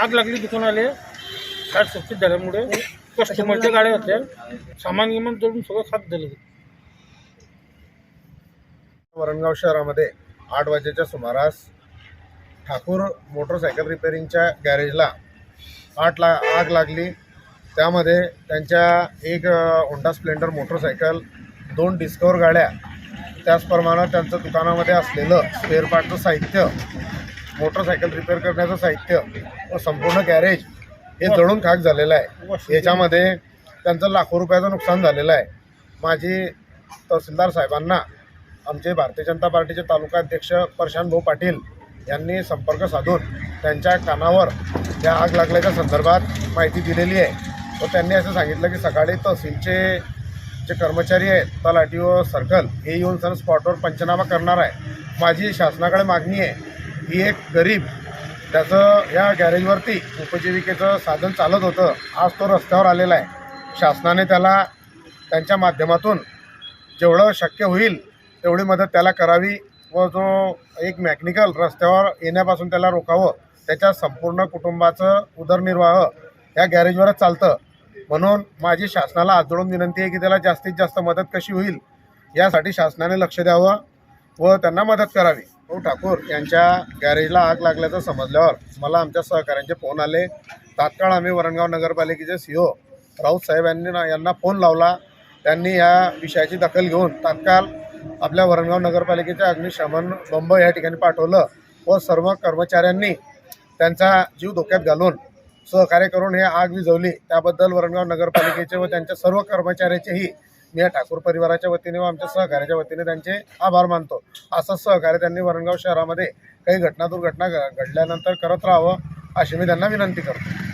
आग लागली दुकानाला शॉर्ट सर्किट झाल्यामुळे कस्टमरच्या गाड्या होत्या. सामान गिमान जळून सगळं खात झालं वरणगाव शहरामध्ये आठ वाजेच्या सुमारास ठाकूर मोटरसायकल रिपेअरिंगच्या गॅरेजला आठ ला आग लागली. त्यामध्ये त्यांच्या एक होंडा स्प्लेंडर मोटरसायकल दोन डिस्कवर गाड्या त्याचप्रमाणे त्यांचं दुकानामध्ये असलेलं स्पेअर पार्टचं साहित्य मोटरसायकल रिपेअर करण्याचं साहित्य व संपूर्ण गॅरेज हे जळून खाक झालेलं आहे. याच्यामध्ये त्यांचं लाखो रुपयाचं नुकसान झालेलं आहे. माझी तहसीलदार साहेबांना आमचे भारतीय जनता पार्टीचे तालुका अध्यक्ष प्रशांत भाऊ पाटील यांनी संपर्क साधून त्यांच्या कानावर या आग लागल्याच्या संदर्भात माहिती दिलेली आहे. व त्यांनी असं सांगितलं की सकाळी तहसीलचे जे कर्मचारी आहेत तलाठी व सर्कल हे येऊन सण स्पॉटवर पंचनामा करणार आहे. माझी शासनाकडे मागणी आहे ही एक गरीब त्याचं या गॅरेजवरती उपजीविकेचं साधन चालत होतं आज तो रस्त्यावर आलेला आहे. शासनाने त्याला त्यांच्या माध्यमातून जेवढं शक्य होईल तेवढी मदत त्याला करावी व जो एक मेकॅनिकल रस्त्यावर येण्यापासून त्याला रोखावं त्याच्या संपूर्ण कुटुंबाचं उदरनिर्वाह या गॅरेजवरच चालतं. म्हणून माझी शासनाला आजोळून विनंती आहे की त्याला जास्तीत जास्त मदत कशी होईल यासाठी शासनाने लक्ष द्यावं व त्यांना मदत करावी. भाऊ ठाकूर यांच्या गॅरेजला आग लागल्याचं समजल्यावर मला आमच्या सहकाऱ्यांचे फोन आले. तात्काळ आम्ही वरणगाव नगरपालिकेचे सी ओ राऊत साहेब यांनी ना यांना फोन लावला. त्यांनी या विषयाची दखल घेऊन तात्काळ आपल्या वरणगाव नगरपालिकेच्या अग्निशमन बंब या ठिकाणी पाठवलं व सर्व कर्मचाऱ्यांनी त्यांचा जीव धोक्यात घालून सहकार्य करून हे आग विझवली. त्याबद्दल वरणगाव नगरपालिकेचे व त्यांच्या सर्व कर्मचाऱ्याचेही मी या ठाकूर परिवाराच्या वतीने व आमच्या सहकार्याच्या वतीने त्यांचे आभार मानतो. असंच सहकार्य त्यांनी वरणगाव शहरामध्ये काही घटना दुर्घटना घ- घडल्यानंतर करत राहावं अशी मी त्यांना विनंती करतो.